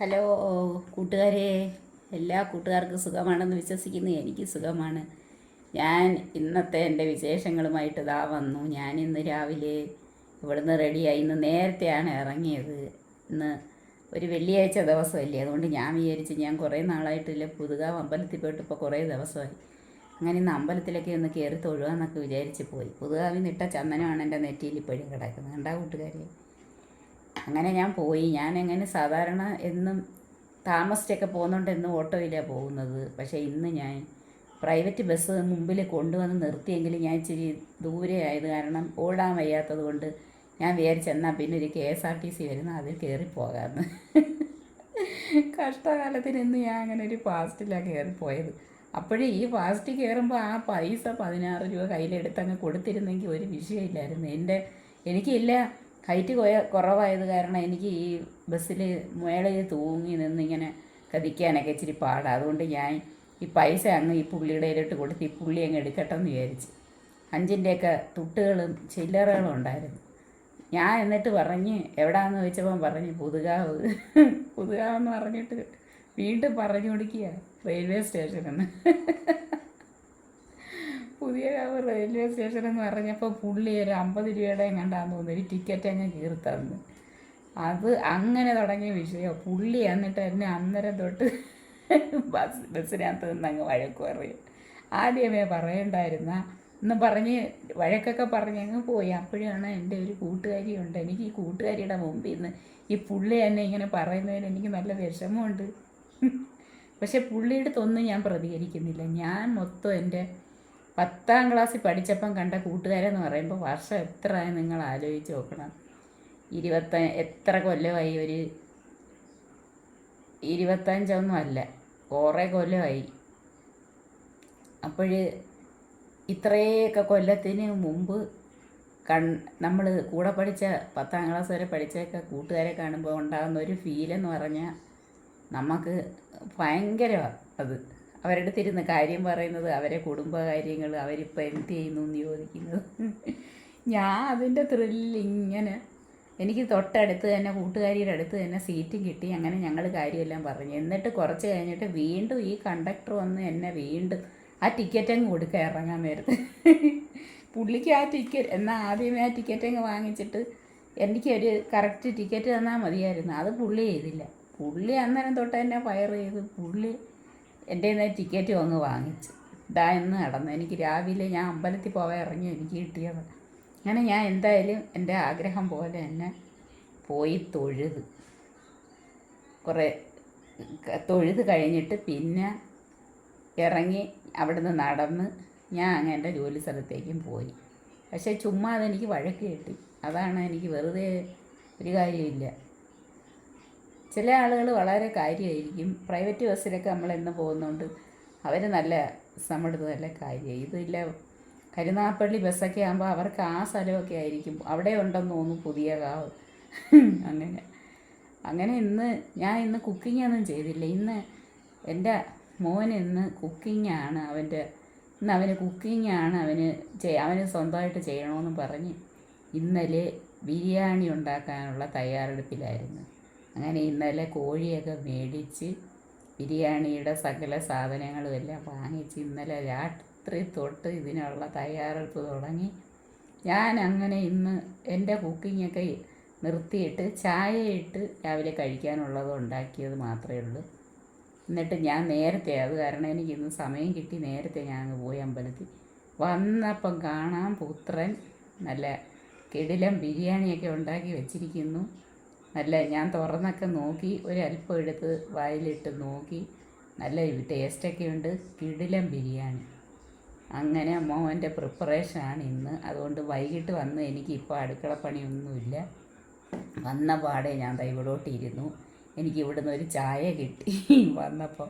Hello കൂട്ടുകാരെ. എല്ലാ കൂട്ടുകാർക്കും സുഖമാണെന്ന് വിശ്വസിക്കുന്നു. എനിക്ക് സുഖമാണ്. ഞാൻ ഇന്നത്തെ എന്റെ വിശേഷങ്ങളുമായിട്ട് ഇതാ വന്നു. ഞാൻ ഇന്ന് രാവിലെ ഇവിടുന്ന് റെഡിയായി. ഇന്ന് നേരത്തെയാണ് ഇറങ്ങിയത്. ഇന്ന് ഒരു വെള്ളിയാഴ്ച ദിവസമല്ലേ. അതുകൊണ്ട് ഞാൻ വിചാരിച്ച് ഞാൻ കുറേ നാളായിട്ടില്ല പുതുകാവ് അമ്പലത്തിൽ പോയിട്ട് ഇപ്പോൾ കുറേ ദിവസമായി. അങ്ങനെ ഇന്ന് അമ്പലത്തിലൊക്കെ ഒന്ന് കയറി തൊഴുകാന്നൊക്കെ വിചാരിച്ച് പോയി. പുതുകാവിൽ നിട്ട ചന്ദനമാണ് എന്റെ നെറ്റിയിൽ ഇപ്പോഴും കിടക്കുന്നത്. കണ്ടാ കൂട്ടുകാരെ? അങ്ങനെ ഞാൻ പോയി. ഞാൻ എങ്ങനെ സാധാരണ എന്നും താമസിച്ചൊക്കെ പോകുന്നുണ്ട് എന്നും ഓട്ടോയിലാണ് പോകുന്നത്. പക്ഷേ ഇന്ന് ഞാൻ പ്രൈവറ്റ് ബസ് മുമ്പിൽ കൊണ്ടുവന്ന് നിർത്തിയെങ്കിലും ഞാൻ ഇച്ചിരി ദൂരെ ആയത് കാരണം ഓടാൻ വയ്യാത്തത് കൊണ്ട് ഞാൻ വിചാരിച്ചെന്നാൽ പിന്നെ ഒരു K S R T C വരുന്ന അതിൽ കയറി പോകാമെന്ന് കഷ്ടകാലത്തിന് ഇന്ന് ഞാൻ അങ്ങനെ ഒരു ഫാസ്റ്റിലാണ് കയറിപ്പോയത് അപ്പോഴേ ഈ ഫാസ്റ്റ് കയറുമ്പോൾ ആ പൈസ പതിനാറ് രൂപ കയ്യിലെടുത്ത് അങ്ങ് കൊടുത്തിരുന്നെങ്കിൽ ഒരു വിഷയമില്ലായിരുന്നു. എന്റെ എനിക്കില്ല ഹൈറ്റ് കൊയ കുറവായത് കാരണം എനിക്ക് ഈ ബസ്സിൽ മേളയിൽ തൂങ്ങി നിന്നിങ്ങനെ കതിക്കാനൊക്കെ ഇച്ചിരി പാടാണ് അതുകൊണ്ട് ഞാൻ ഈ പൈസ അങ്ങ് ഈ പുള്ളിയുടെ ഇരട്ട് കൊടുത്ത് ഈ പുള്ളി അങ്ങ് എടുക്കട്ടെ എന്ന് വിചാരിച്ച്. അഞ്ചിന്റെയൊക്കെ തുട്ടുകളും ചില്ലറകളും ഉണ്ടായിരുന്നു. ഞാൻ എന്നിട്ട് പറഞ്ഞ് എവിടാന്ന് ചോദിച്ചപ്പം പറഞ്ഞ് പുതുകാവ്. പുതുകാവെന്ന് പറഞ്ഞിട്ട് വീണ്ടും പറഞ്ഞു കൊടുക്കുക റെയിൽവേ സ്റ്റേഷനെന്ന്. പുതിയ റെയിൽവേ സ്റ്റേഷൻ എന്ന് പറഞ്ഞപ്പോൾ പുള്ളി ഒരു അമ്പത് രൂപയുടെ എങ്ങാണ്ടാന്ന് തോന്നുന്നു. ഒരു ടിക്കറ്റ് അങ്ങ് കീർത്തന്ന് അത് അങ്ങനെ തുടങ്ങിയ വിഷയം. പുള്ളി എന്നിട്ട് എന്നെ അന്നേരം തൊട്ട് ബസ് ബസ്സിനകത്ത് നിന്ന് അങ്ങ് വഴക്ക് പറയും. ആദ്യമേ പറയണ്ടായിരുന്ന എന്ന് പറഞ്ഞ് വഴക്കൊക്കെ പറഞ്ഞ് അങ്ങ് പോയി. അപ്പോഴാണ് എന്റെ ഒരു കൂട്ടുകാരിയുണ്ട് എനിക്ക് ഈ കൂട്ടുകാരിയുടെ മുമ്പിൽ നിന്ന് ഈ പുള്ളി എന്നെ ഇങ്ങനെ പറയുന്നതിന് എനിക്ക് നല്ല വിഷമമുണ്ട്. പക്ഷെ പുള്ളിയുടെ അടുത്തൊന്നും ഞാൻ പ്രതികരിക്കുന്നില്ല. ഞാൻ മൊത്തം എന്റെ പത്താം ക്ലാസ്സിൽ പഠിച്ചപ്പം കണ്ട കൂട്ടുകാരെന്ന് പറയുമ്പോൾ വർഷം എത്ര ആയി നിങ്ങൾ ആലോചിച്ച് നോക്കണം. ഇരുപത്ത എത്ര കൊല്ലമായി ഒരു ഇരുപത്തഞ്ചൊന്നും അല്ല കുറേ കൊല്ലമായി. അപ്പോൾ ഇത്രയൊക്കെ കൊല്ലത്തിന് മുമ്പ് കൺ നമ്മൾ കൂടെ പഠിച്ച പത്താം ക്ലാസ് വരെ പഠിച്ചൊക്കെ കൂട്ടുകാരെ കാണുമ്പോൾ ഉണ്ടാകുന്ന ഒരു ഫീലെന്ന് പറഞ്ഞാൽ നമുക്ക് ഭയങ്കരമാണ് അത്. അവരുടെ തിരുന്ന് കാര്യം പറയുന്നത് അവരെ കുടുംബകാര്യങ്ങൾ അവരിപ്പോൾ എന്ത് ചെയ്യുന്നു എന്ന് ചോദിക്കുന്നത്. ഞാൻ അതിന്റെ ത്രില്ലിങ്ങനെ എനിക്ക് തൊട്ടടുത്ത് തന്നെ കൂട്ടുകാരിയുടെ അടുത്ത് തന്നെ സീറ്റും കിട്ടി. അങ്ങനെ ഞങ്ങൾ കാര്യമെല്ലാം പറഞ്ഞു. എന്നിട്ട് കുറച്ച് കഴിഞ്ഞിട്ട് വീണ്ടും ഈ കണ്ടക്ടർ വന്ന് എന്നെ വീണ്ടും ആ ടിക്കറ്റ് അങ്ങ് കൊടുക്കുക ഇറങ്ങാൻ നേരത്ത്. പുള്ളിക്ക് ആ ടിക്കറ്റ് എന്നാൽ ആദ്യമേ ആ ടിക്കറ്റ് അങ്ങ് വാങ്ങിച്ചിട്ട് എനിക്ക് ഒരു കറക്റ്റ് ടിക്കറ്റ് തന്നാൽ മതിയായിരുന്നു. അത് പുള്ളി ചെയ്തില്ല. പുള്ളി അന്നേരം തൊട്ട് തന്നെ ഫയർ ചെയ്ത്. പുള്ളി എന്റെ നിന്ന് ടിക്കറ്റ് വന്ന് വാങ്ങിച്ചു. ഇതാ എന്ന് നടന്നു. എനിക്ക് രാവിലെ ഞാൻ അമ്പലത്തിൽ പോകാൻ ഇറങ്ങി എനിക്ക് കിട്ടിയത്. അങ്ങനെ ഞാൻ എന്തായാലും എന്റെ ആഗ്രഹം പോലെ തന്നെ പോയി തൊഴുത്. കുറേ തൊഴുത് കഴിഞ്ഞിട്ട് പിന്നെ ഇറങ്ങി അവിടുന്ന് നടന്ന് ഞാൻ അങ്ങ് എന്റെ ജോലി സ്ഥലത്തേക്കും പോയി. പക്ഷേ ചുമ്മാ അതെനിക്ക് വഴക്ക് കിട്ടി. അതാണ് എനിക്ക് വെറുതെ ഒരു കാര്യമില്ല ചില ആളുകൾ വളരെ കാര്യമായിരിക്കും പ്രൈവറ്റ് ബസ്സിലൊക്കെ നമ്മൾ എന്ന് പോകുന്നുണ്ട് അവർ നല്ല നമ്മുടെ നല്ല കാര്യമായി ഇതില്ല കരുനാപ്പള്ളി ബസ്സൊക്കെ ആകുമ്പോൾ അവർക്ക് ആ സ്ഥലമൊക്കെ ആയിരിക്കും. അവിടെ ഉണ്ടെന്ന് തോന്നുന്നു പുതിയ കാവ് അങ്ങനെ. അങ്ങനെ ഇന്ന് ഞാൻ ഇന്ന് കുക്കിംഗ് ഒന്നും ചെയ്തില്ല. ഇന്ന് എന്റെ മോൻ ഇന്ന് കുക്കിംഗ് ആണ് അവന്റെ ഇന്ന് അവന് കുക്കിംഗ് ആണ് അവന് അവന് സ്വന്തമായിട്ട് ചെയ്യണമെന്ന് പറഞ്ഞ് ഇന്നലെ ബിരിയാണി ഉണ്ടാക്കാനുള്ള തയ്യാറെടുപ്പിലായിരുന്നു. അങ്ങനെ ഇന്നലെ കോഴിയൊക്കെ മേടിച്ച് ബിരിയാണിയുടെ സകല സാധനങ്ങളും എല്ലാം വാങ്ങിച്ച് ഇന്നലെ രാത്രി തൊട്ട് ഇതിനുള്ള തയ്യാറെടുപ്പ് തുടങ്ങി. ഞാൻ അങ്ങനെ ഇന്ന് എന്റെ കുക്കിങ്ങൊക്കെ നിർത്തിയിട്ട് ചായയിട്ട് രാവിലെ കഴിക്കാനുള്ളത് ഉണ്ടാക്കിയത് മാത്രമേ ഉള്ളൂ. എന്നിട്ട് ഞാൻ നേരത്തെ അത് കാരണം എനിക്ക് ഇന്ന് സമയം കിട്ടി നേരത്തെ ഞാൻ അങ്ങ് പോയി അമ്പലത്തിൽ. വന്നപ്പം കാണാൻ പുത്രൻ നല്ല കിടിലം ബിരിയാണിയൊക്കെ ഉണ്ടാക്കി വെച്ചിരിക്കുന്നു. നല്ല ഞാൻ തുറന്നൊക്കെ നോക്കി ഒരല്പം എടുത്ത് വായിലിട്ട് നോക്കി. നല്ല ടേസ്റ്റൊക്കെ ഉണ്ട് കിടിലം ബിരിയാണി. അങ്ങനെ മോന്റെ പ്രിപ്പറേഷനാണ് ഇന്ന്. അതുകൊണ്ട് വൈകിട്ട് വന്ന് എനിക്ക് ഇപ്പോൾ അടുക്കളപ്പണിയൊന്നുമില്ല വന്ന പാടെ ഞാൻ ദാ ഇവിടോട്ട് ഇരുന്നു എനിക്ക് ഇവിടുന്ന് ഒരു ചായ കിട്ടി. വന്നപ്പോൾ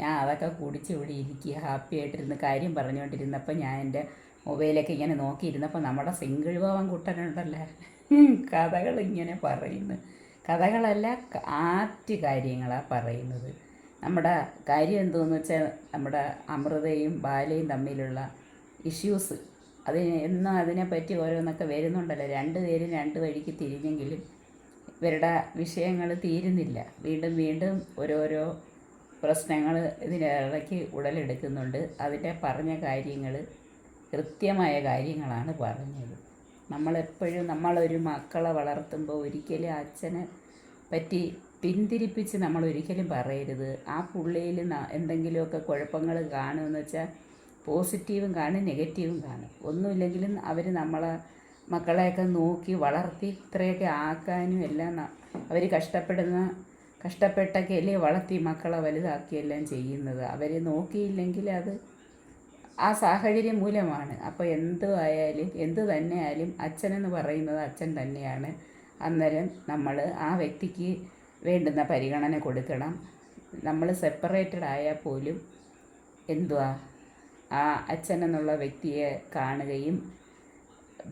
ഞാൻ അതൊക്കെ കുടിച്ച് ഇവിടെ ഇരിക്കുക. ഹാപ്പി ആയിട്ടിരുന്ന് കാര്യം പറഞ്ഞുകൊണ്ടിരുന്നപ്പോൾ ഞാൻ എന്റെ മൊബൈലൊക്കെ ഇങ്ങനെ നോക്കിയിരുന്നപ്പോൾ നമ്മുടെ സിംഗിൾ ഭവൻ കുട്ടനുണ്ടല്ലോ. കഥകൾ ഇങ്ങനെ പറയുന്നു. കഥകളല്ല ആറ്റ് കാര്യങ്ങളാണ് പറയുന്നത്. നമ്മുടെ കാര്യം എന്തോന്ന് വെച്ചാൽ നമ്മുടെ അമൃതയും ബാലയും തമ്മിലുള്ള ഇഷ്യൂസ് അത് എന്നും അതിനെപ്പറ്റി ഓരോന്നൊക്കെ വരുന്നുണ്ടല്ലോ. രണ്ട് പേരും രണ്ട് വഴിക്ക് തിരിഞ്ഞെങ്കിലും ഇവരുടെ വിഷയങ്ങൾ തീരുന്നില്ല. വീണ്ടും വീണ്ടും ഓരോരോ പ്രശ്നങ്ങൾ ഇതിനിടയ്ക്ക് ഉടലെടുക്കുന്നുണ്ട്. അതിന്റെ പറഞ്ഞ കാര്യങ്ങൾ കൃത്യമായ കാര്യങ്ങളാണ് പറഞ്ഞത്. നമ്മളെപ്പോഴും നമ്മളൊരു മക്കളെ വളർത്തുമ്പോൾ ഒരിക്കലും അച്ഛനെ പറ്റി പിന്തിരിപ്പിച്ച് നമ്മൾ ഒരിക്കലും പറയരുത്. ആ പുള്ളിയിൽ എന്തെങ്കിലുമൊക്കെ കുഴപ്പങ്ങൾ കാണുമെന്ന് വെച്ചാൽ പോസിറ്റീവും കാണും നെഗറ്റീവും കാണും. ഒന്നുമില്ലെങ്കിലും അവർ നമ്മളെ മക്കളെയൊക്കെ നോക്കി വളർത്തി ഇത്രയൊക്കെ ആക്കാനും എല്ലാം അവർ കഷ്ടപ്പെടുന്ന കഷ്ടപ്പെട്ടൊക്കെ അല്ലേ വളർത്തി മക്കളെ വലുതാക്കിയെല്ലാം ചെയ്യുന്നത്. അവരെ നോക്കിയില്ലെങ്കിൽ അത് ആ സാഹചര്യം മൂലമാണ്. അപ്പോൾ എന്തു ആയാലും എന്തു തന്നെ ആയാലും അച്ഛനെന്ന് പറയുന്നത് അച്ഛൻ തന്നെയാണ്. അന്നേരം നമ്മൾ ആ വ്യക്തിക്ക് വേണ്ടുന്ന പരിഗണന കൊടുക്കണം. നമ്മൾ സെപ്പറേറ്റഡ് ആയാൽ പോലും എന്തുവാ? ആ അച്ഛൻ എന്നുള്ള വ്യക്തിയെ കാണുകയും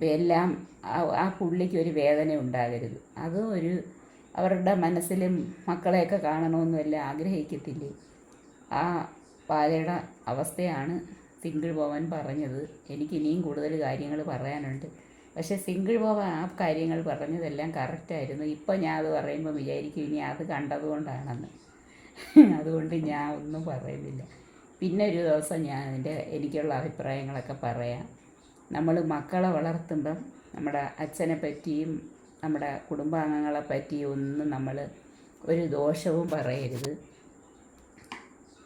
എല്ലാം ആ- പുള്ളിക്ക് ഒരു വേദന ഉണ്ടാകരുത്. അത് ഒരു അവരുടെ മനസ്സിലും മക്കളെയൊക്കെ കാണണമെന്നും എല്ലാം ആഗ്രഹിക്കത്തില്ലേ? ആ ബാലയുടെ അവസ്ഥയാണ് സിംഗിൾ ബോവൻ പറഞ്ഞത് എനിക്ക് ഇനിയും കൂടുതൽ കാര്യങ്ങൾ പറയാനുണ്ട്. പക്ഷേ സിംഗിൾ ബോവൻ ആ കാര്യങ്ങൾ പറഞ്ഞതെല്ലാം കറക്റ്റായിരുന്നു ഇപ്പം ഞാൻ അത് പറയുമ്പോൾ വിചാരിക്കും ഇനി അത് കണ്ടതുകൊണ്ടാണെന്ന്. അതുകൊണ്ട് ഞാൻ ഒന്നും പറയുന്നില്ല. പിന്നെ ഒരു ദിവസം ഞാൻ അതിന്റെ എനിക്കുള്ള അഭിപ്രായങ്ങളൊക്കെ പറയാം. നമ്മൾ മക്കളെ വളർത്തുമ്പം നമ്മുടെ അച്ഛനെ പറ്റിയും നമ്മുടെ കുടുംബാംഗങ്ങളെ പറ്റിയും ഒന്നും നമ്മൾ ഒരു ദോഷവും പറയരുത്.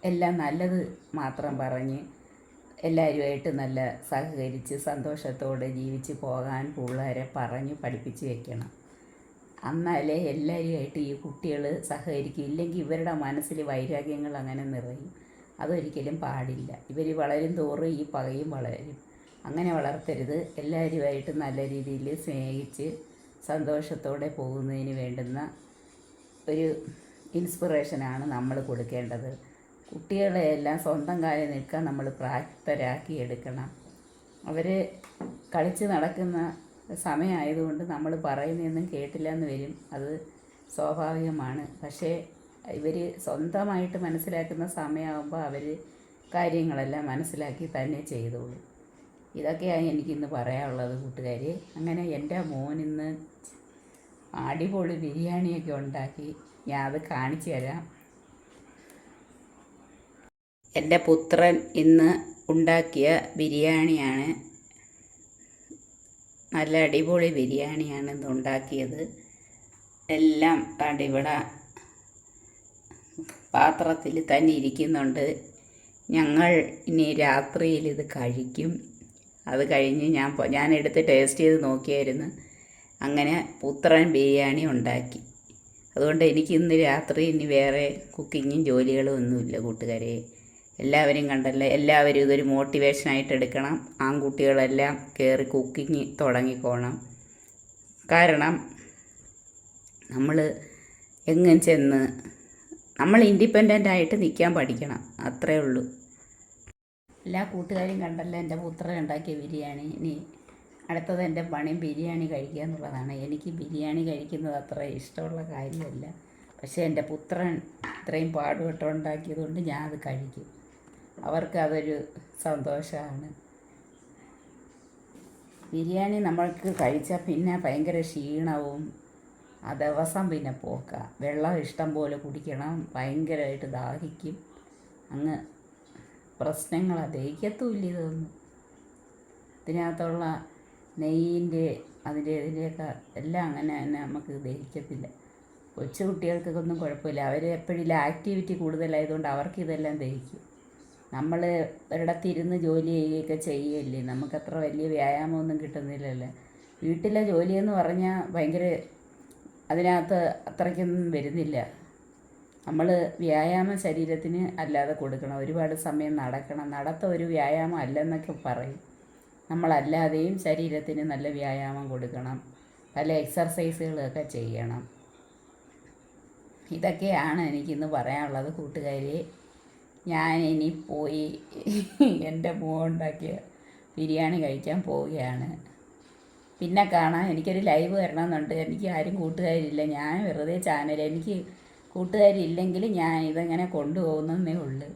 എല്ലാം നല്ലത് മാത്രം പറഞ്ഞ് എല്ലാവരുമായിട്ട് നല്ല സഹകരിച്ച് സന്തോഷത്തോടെ ജീവിച്ച് പോകാൻ പിള്ളേരെ പറഞ്ഞ് പഠിപ്പിച്ച് വെക്കണം. എന്നാലേ എല്ലാവരുമായിട്ട് ഈ കുട്ടികൾ സഹകരിക്കും. ഇല്ലെങ്കിൽ ഇവരുടെ മനസ്സിൽ വൈരാഗ്യങ്ങൾ അങ്ങനെ നിറയും. അതൊരിക്കലും പാടില്ല. ഇവർ വളരും തോറും ഈ പകയും വളരും. അങ്ങനെ വളർത്തരുത്. എല്ലാവരുമായിട്ട് നല്ല രീതിയിൽ സ്നേഹിച്ച് സന്തോഷത്തോടെ പോകുന്നതിന് വേണ്ടുന്ന ഒരു ഇൻസ്പിറേഷനാണ് നമ്മൾ കൊടുക്കേണ്ടത്. കുട്ടികളെ എല്ലാം സ്വന്തം കാലിൽ നിൽക്കാൻ നമ്മൾ പ്രാപ്തരാക്കി എടുക്കണം. അവർ കളിച്ച് നടക്കുന്ന സമയമായതുകൊണ്ട് നമ്മൾ പറയുന്നതൊന്നും കേട്ടില്ല എന്ന് വരും. അത് സ്വാഭാവികമാണ്. പക്ഷേ ഇവർ സ്വന്തമായിട്ട് മനസ്സിലാക്കുന്ന സമയമാകുമ്പോൾ അവർ കാര്യങ്ങളെല്ലാം മനസ്സിലാക്കി തന്നെ ചെയ്തോളൂ. ഇതൊക്കെയാണ് എനിക്കിന്ന് പറയാനുള്ളത് കൂട്ടുകാർ അങ്ങനെ എന്റെ മോൻ ഇന്ന് അടിപൊളി ബിരിയാണിയൊക്കെ ഉണ്ടാക്കി ഞാൻ അത് കാണിച്ചു തരാം. എന്റെ പുത്രൻ ഇന്ന് ഉണ്ടാക്കിയ ബിരിയാണിയാണ്. നല്ല അടിപൊളി ബിരിയാണിയാണ് ഇന്ന് ഉണ്ടാക്കിയത്. എല്ലാം കണ്ട് പാത്രത്തിൽ തന്നെ ഇരിക്കുന്നുണ്ട്. ഞങ്ങൾ ഇനി രാത്രിയിൽ ഇത് കഴിക്കും. അത് കഴിഞ്ഞ് ഞാൻ ഞാൻ എടുത്ത് ടേസ്റ്റ് ചെയ്ത് നോക്കിയായിരുന്നു. അങ്ങനെ പുത്രൻ ബിരിയാണി ഉണ്ടാക്കി. അതുകൊണ്ട് എനിക്ക് ഇന്ന് രാത്രി ഇനി വേറെ കുക്കിങ്ങും ജോലികളും ഒന്നുമില്ല കൂട്ടുകാരെ. എല്ലാവരും കണ്ടല്ലേ? എല്ലാവരും ഇതൊരു മോട്ടിവേഷനായിട്ട് എടുക്കണം. ആൺകുട്ടികളെല്ലാം കയറി കുക്കിങ് തുടങ്ങിക്കോണം. കാരണം നമ്മൾ എങ്ങനെ ചെന്ന് നമ്മൾ ഇൻഡിപെൻഡന്റ് ആയിട്ട് നിൽക്കാൻ പഠിക്കണം. അത്രേ ഉള്ളൂ. എല്ലാ കൂട്ടുകാരും കണ്ടല്ലോ എന്റെ പുത്രൻ ഉണ്ടാക്കിയ ബിരിയാണി. ഇനി അടുത്തത് എന്റെ പണി ബിരിയാണി കഴിക്കുക എന്നുള്ളതാണ്. എനിക്ക് ബിരിയാണി കഴിക്കുന്നത് അത്ര ഇഷ്ടമുള്ള കാര്യമല്ല. പക്ഷേ എന്റെ പുത്രൻ ഇത്രയും പാടുപെട്ടുണ്ടാക്കിയതുകൊണ്ട് ഞാൻ അത് കഴിക്കും. അവർക്ക് അതൊരു സന്തോഷമാണ്. ബിരിയാണി നമ്മൾക്ക് കഴിച്ചാൽ പിന്നെ ഭയങ്കര ക്ഷീണവും ആ ദിവസം പിന്നെ പോക്ക. വെള്ളം ഇഷ്ടം പോലെ കുടിക്കണം ഭയങ്കരമായിട്ട് ദാഹിക്കും. അങ്ങ് പ്രശ്നങ്ങൾ ദഹിക്കത്തുമില്ല ഇതൊന്നും. ഇതിനകത്തുള്ള നെയ്യിന്റെ അതിന്റെ ഇതിന്റെയൊക്കെ എല്ലാം അങ്ങനെ തന്നെ നമുക്ക് ദഹിക്കത്തില്ല. കൊച്ചു കുട്ടികൾക്കൊക്കെ ഒന്നും കുഴപ്പമില്ല. അവർ എപ്പോഴും ആക്ടിവിറ്റി കൂടുതലായതുകൊണ്ട് അവർക്ക് ഇതെല്ലാം ദഹിക്കും. നമ്മൾ ഒരിടത്തിരുന്ന് ജോലി ചെയ്യുകയൊക്കെ ചെയ്യല്ലേ? നമുക്കത്ര വലിയ വ്യായാമമൊന്നും കിട്ടുന്നില്ലല്ലേ? വീട്ടിലെ ജോലിയെന്ന് പറഞ്ഞാൽ ഭയങ്കര അതിനകത്ത് അത്രയ്ക്കൊന്നും വരുന്നില്ല. നമ്മൾ വ്യായാമം ശരീരത്തിന് അല്ലാതെ കൊടുക്കണം. ഒരുപാട് സമയം നടക്കണം. നടത്ത ഒരു വ്യായാമം അല്ലെന്നൊക്കെ പറയും. നമ്മളല്ലാതെയും ശരീരത്തിന് നല്ല വ്യായാമം കൊടുക്കണം. പല എക്സർസൈസുകളൊക്കെ ചെയ്യണം. ഇതൊക്കെയാണ് എനിക്കിന്ന് പറയാനുള്ളത് കൂട്ടുകാരെ ഞാൻ ഇനി പോയി എന്റെ മോണ്ടാക്കിയ ബിരിയാണി കഴിക്കാൻ പോവുകയാണ്. പിന്നെ കാണാം എനിക്കൊരു ലൈവ് വരണമെന്നുണ്ട് എനിക്ക് ആരും കൂട്ടുകാരില്ല. ഞാൻ വെറുതെ ചാനൽ എനിക്ക് കൂട്ടുകാരില്ലെങ്കിൽ ഞാൻ ഇതെങ്ങനെ കൊണ്ടുപോകുന്നേ ഉള്ളൂ.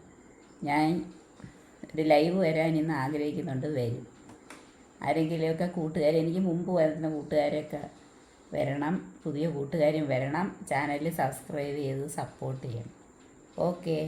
ഞാൻ ഒരു ലൈവ് വരാൻ ഇന്ന് ആഗ്രഹിക്കുന്നുണ്ട്. വരും. ആരെങ്കിലുമൊക്കെ കൂട്ടുകാർ എനിക്ക് മുമ്പ് വരുന്ന കൂട്ടുകാരൊക്കെ വരണം. പുതിയ കൂട്ടുകാരും വരണം. ചാനൽ സബ്സ്ക്രൈബ് ചെയ്ത് സപ്പോർട്ട് ചെയ്യണം. ഓക്കേ.